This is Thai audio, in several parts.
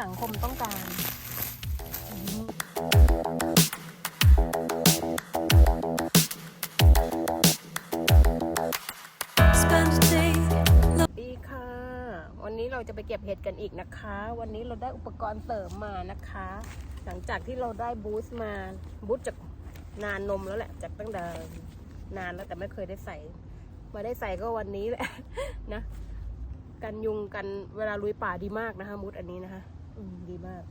สังคมต้องการ Spend a day ดีค่ะ วันนี้เราจะไปเก็บเห็ดกันอีกนะคะ วันนี้เราได้อุปกรณ์เสริมมานะคะ หลังจากที่เราได้บูสต์มา บูสต์จากนานนมแล้วแหละ จากตั้งแต่นานแล้วแต่ไม่เคยได้ใส่ มาได้ใส่ก็วันนี้แหละนะ กันยุงกันเวลาลุยป่าดีมากนะคะ มุดอันนี้นะคะ อืมดีมาก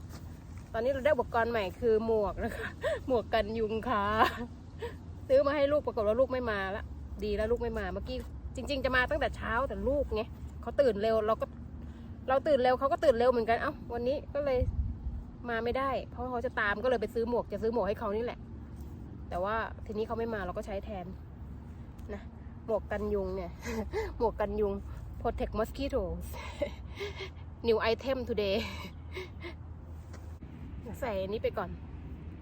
ตอนนี้เราได้อุปกรณ์ใหม่คือหมวกนะคะ หมวกกันยุงค่ะ ซื้อมาให้ลูกปรากฏว่าลูกไม่มาละดีแล้วลูกไม่มาเมื่อกี้จริง ๆ จะมาตั้งแต่เช้าแต่ลูกไงเขาตื่นเร็วเราก็ เราตื่นเร็วเขาก็ตื่นเร็วเหมือนกันเอ้าวันนี้ก็เลยมาไม่ได้ เพราะเขาจะตามก็เลยไปซื้อหมวกจะซื้อหมวกให้เขานี่แหละ แต่ว่าทีนี้เขาไม่มาเราก็ใช้แทนนะหมวกกันยุงเนี่ย หมวกกันยุง protect mosquitoes new item today ใส่นี้ไปก่อน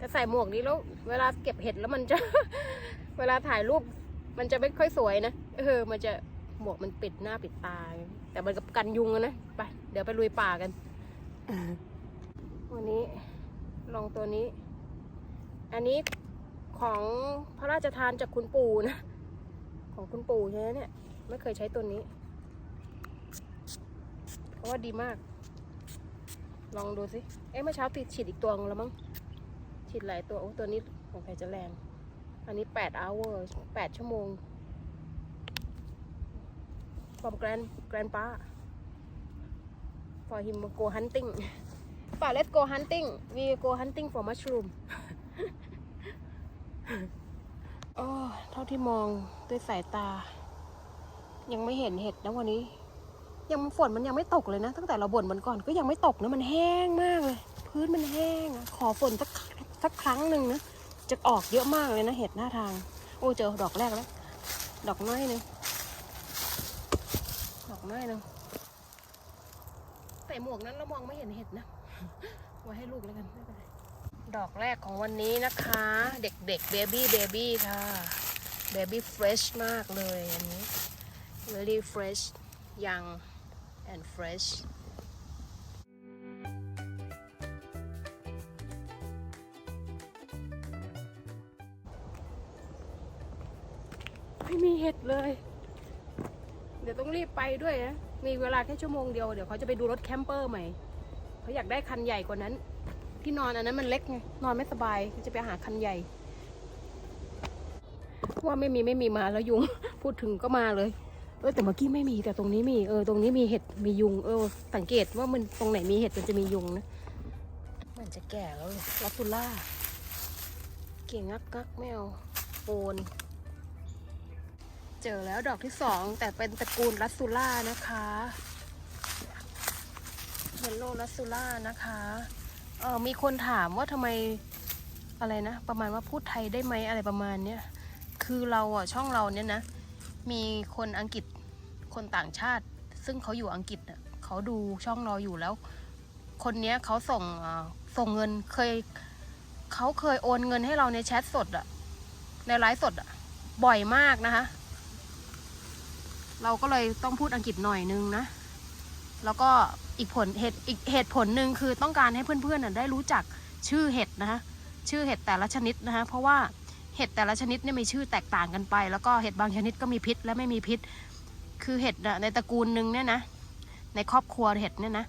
จะใส่หมวกนี้แล้ว เวลาเก็บเห็ดแล้วมันจะ เวลาถ่ายรูปมันจะไม่ค่อยสวยนะเออ มันจะหมวกมันปิดหน้าปิดตา แต่มันกับกันยุงนะไปเดี๋ยวไปลุยป่ากัน วันนี้ลองตัวนี้ อันนี้ของพระราชทานจากคุณปู่นะ ของคุณปู่ใช่ไหมเนี่ย ไม่เคยใช้ตัวนี้ เพราะว่าดีมาก ลองดูสิ เอ๊ะเมื่อเช้าติดฉีดอีกตัวนึงแล้วมั้ง ฉีดหลายตัว โอ้ตัวนี้ของใครจะแรง อันนี้แปด hour แปดชั่วโมง from grand grandpa for him go hunting ป่า let's go hunting we go hunting for mushroom โอ้เท่าที่มองด้วยสายตา ยังไม่เห็นเห็ดนะวันนี้ ยังฝนมันยังไม่ตกเลยนะ ตั้งแต่เราบ่นมันก่อนก็ยังไม่ตกนะมันแห้งมากเลย พื้นมันแห้งอะขอฝนสักสักครั้งหนึ่งนะจะออกเยอะมากเลยนะเห็ดหน้าทาง โอ้เจอดอกแรกแล้ว ดอกน้อยหนึ่งดอกน้อยหนึ่งใส่หมวกนั้นเรามองไม่เห็นเห็ดนะไว้ให้ลูกแล้วกันไม่เป็นไรดอกแรกของวันนี้นะคะ เด็กๆเบบี้เบบี้ค่ะเบบี้เฟรชมากเลยอันนี้ very fresh young and fresh ไม่มีเห็ดเลย เดี๋ยวต้องรีบไปด้วยนะ มีเวลาแค่ชั่วโมงเดียว เดี๋ยวเขาจะไปดูรถแคมเปอร์ใหม่ เขาอยากได้คันใหญ่กว่านั้น ที่นอนอันนั้นมันเล็กไง นอนไม่สบายจะไปหาคันใหญ่ ว่าไม่มีไม่มีมาแล้วยุง พูดถึงก็มาเลย เออแต่เมื่อกี้ไม่มีแต่ตรงนี้มีเออตรงนี้มีเห็ดมียุง เออ สังเกตว่ามันตรงไหนมีเห็ดมันจะมียุงนะมันจะแก่แล้วลยลอตตุล่า เก่งงักงักไม่เอาโอนเจอแล้วดอกที่สองแต่เป็นตระกูลรัสซูล่านะคะเยลโลรัสซูล่านะคะเออมีคนถามว่าทำไมอะไรนะ ประมาณว่าพูดไทยได้ไหมอะไรประมาณเนี้ยคือเราอะช่องเราเนี้ยนะ มีคนอังกฤษคนต่างชาติ ซึ่งเขาอยู่อังกฤษอะเขาดูช่องเราอยู่แล้ว คนเนี้ยเขาส่งส่งเงินเคยเขาเคยโอนเงินให้เราในแชทสดอะในไลฟ์สดอะบ่อยมากนะคะ เราก็เลยต้องพูดอังกฤษหน่อยนึงนะ แล้วก็อีกผลเหตุอีกเหตุผลหนึ่งคือต้องการให้เพื่อนๆน่ะได้รู้จักชื่อเห็ดนะคะชื่อเห็ดแต่ละชนิดนะคะเพราะว่า เห็ดแต่ละชนิดเนี่ยมีชื่อแตกต่างกันไป แล้วก็เห็ดบางชนิดก็มีพิษและไม่มีพิษ คือเห็ดน่ะในตระกูลหนึ่งเนี่ยนะ ในครอบครัวเห็ดเนี่ยนะ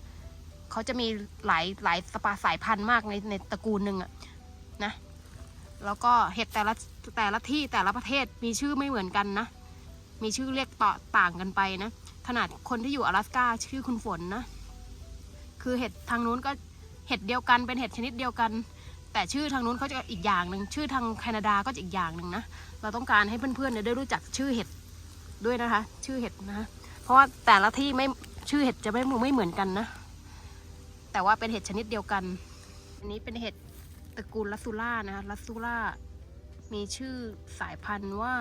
เขาจะมีหลายหลายสปาสายพันธุ์มากในในตระกูลหนึ่งอะนะ แล้วก็เห็ดแต่ละแต่ละที่แต่ละประเทศมีชื่อไม่เหมือนกันนะ มีชื่อเรียกต่อต่างกันไปนะ ขนาดคนที่อยู่อลาสก้าชื่อคุณฝนนะ คือเห็ดทางนู้นก็เห็ดเดียวกันเป็นเห็ดชนิดเดียวกัน แต่ชื่อทางนู้นเขาจะอีกอย่างหนึ่งชื่อทางแคนาดาก็จะอีกอย่างหนึ่งนะเราต้องการให้เพื่อนๆเนี่ยได้รู้จักชื่อเห็ดด้วยนะคะ ชื่อเห็ดนะคะเพราะว่าแต่ละที่ไม่ชื่อเห็ดจะไม่ไม่เหมือนกันนะ แต่ว่าเป็นเห็ดชนิดเดียวกัน อันนี้เป็นเห็ดตระกูลลัสซูล่านะคะลัสซูล่ามีชื่อสายพันธุ์ว่า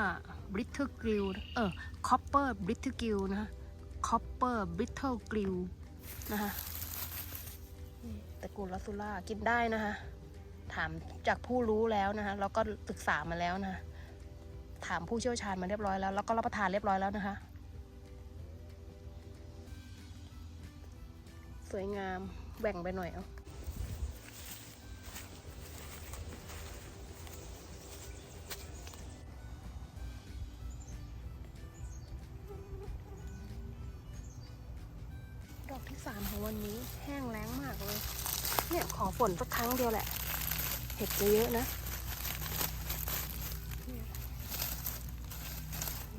Brittle Grill เออ Copper Brittle Grill นะ Copper Brittle Grill นะคะตระกูลลัสซูล่ากินได้นะคะ ถามจากผู้รู้แล้วนะคะแล้วก็ศึกษามาแล้วนะคะถามผู้เชี่ยวชาญมาเรียบร้อยแล้ว แล้วก็รับประทานเรียบร้อยแล้วนะคะ สวยงามแบ่งไปหน่อยเอาดอกที่สามของวันนี้แห้งแล้งมากเลย เนี่ยขอฝนสักครั้งเดียวแหละ เห็ดจะเยอะนะ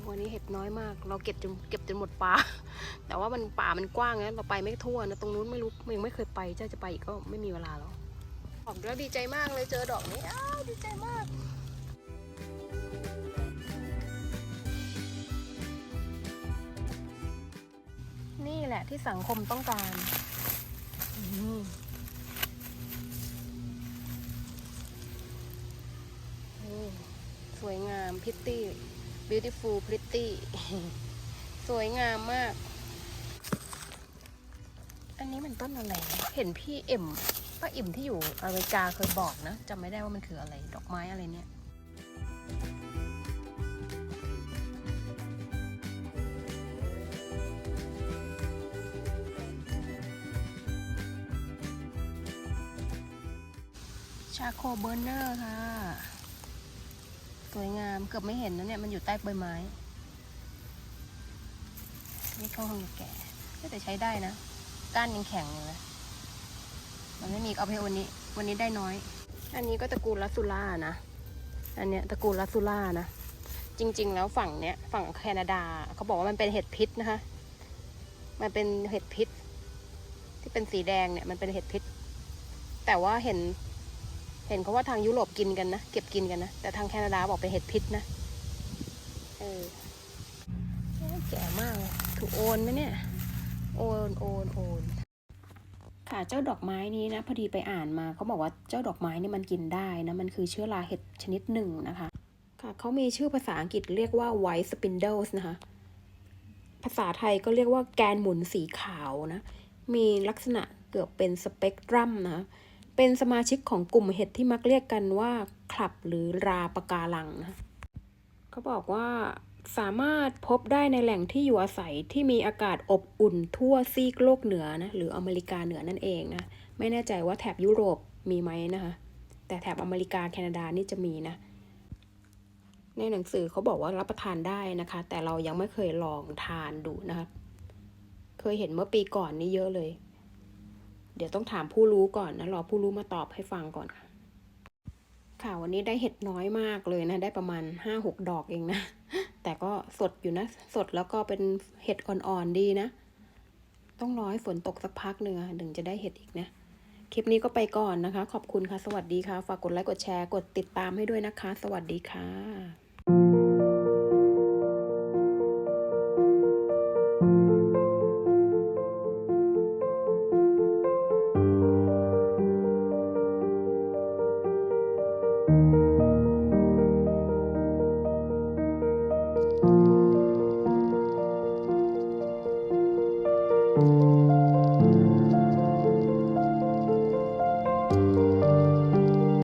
วันนี้เห็ดน้อยมาก เราเก็บจนเก็บจนหมดป่า แต่ว่ามันป่ามันกว้างนะเราไปไม่ทั่วนะ ตรงนู้นไม่รู้ยังไม่เคยไปจ้าจะไปอีกก็ไม่มีเวลาแล้วออกแล้วดีใจมากเลยเจอดอกนี้อ้าวดีใจมากนี่แหละที่สังคมต้องการ พิตตี้ beautiful pretty สวยงามมาก อันนี้มันต้นอะไร เห็นพี่เอ็มป้าอิ่มที่อยู่อเมริกาเคยบอกนะจำไม่ได้ว่ามันคืออะไร ดอกไม้อะไรเนี่ยชาโคเบอร์เนอร์ค่ะ สวยงามเกือบไม่เห็นนะเนี่ยมันอยู่ใต้ใบไม้ นี่เขาคงจะแก่แต่ใช้ได้นะก้านยังแข็งอยู่เลยมันไม่มีเอาไปวันนี้ วันนี้ได้น้อย อันนี้ก็ตระกูลลัสซูล่านะ อันเนี้ยตระกูลลัสซูล่านะ จริง ๆ แล้วฝั่งเนี้ยฝั่งแคนาดาเขาบอกว่ามันเป็นเห็ดพิษนะคะ มันเป็นเห็ดพิษ ที่เป็นสีแดงเนี่ยมันเป็นเห็ดพิษ แต่ว่าเห็น เห็นเขาว่าทางยุโรปกินกันนะ เก็บกินกันนะ แต่ทางแคนาดาบอกเป็นเห็ดพิษนะเออโอ้ยแก่มากเลยถูกโอนไหมเนี่ย โอนโอนโอนค่ะเจ้าดอกไม้นี้นะพอดีไปอ่านมาเขาบอกว่าเจ้าดอกไม้นี่มันกินได้นะมันคือเชื้อราเห็ดชนิดหนึ่งนะคะ ค่ะเขามีชื่อภาษาอังกฤษเรียกว่า white spindles นะคะ ภาษาไทยก็เรียกว่าแกนหมุนสีขาวนะ มีลักษณะเกือบเป็นสเปกตรัมนะ เป็นสมาชิกของกลุ่มเห็ดที่มักเรียกกันว่าคลับหรือราปะการังนะเขาบอกว่าสามารถพบได้ในแหล่งที่อยู่อาศัยที่มีอากาศอบอุ่นทั่วซีกโลกเหนือนะหรืออเมริกาเหนือนั่นเองนะไม่แน่ใจว่าแถบยุโรปมีไหมนะคะแต่แถบอเมริกาแคนาดานี่จะมีนะ ในหนังสือเขาบอกว่ารับประทานได้นะคะ แต่เรายังไม่เคยลองทานดูนะคะ เคยเห็นเมื่อปีก่อนนี่เยอะเลย ดี๋ยวต้องถามผู้รู้ก่อนนะรอผู้รู้มาตอบให้ฟังก่อนค่ะ ค่ะวันนี้ได้เห็ดน้อยมากเลยนะ ได้ประมาณห้าหกดอกเองนะ แต่ก็สดอยู่นะ สดแล้วก็เป็นเห็ดอ่อนๆดีนะ ต้องรอให้ฝนตกสักพักหนึ่งอะถึงจะได้เห็ดอีกนะ คลิปนี้ก็ไปก่อนนะคะ ขอบคุณค่ะ สวัสดีค่ะ ฝากกดไลค์กดแชร์กดติดตามให้ด้วยนะคะ สวัสดีค่ะ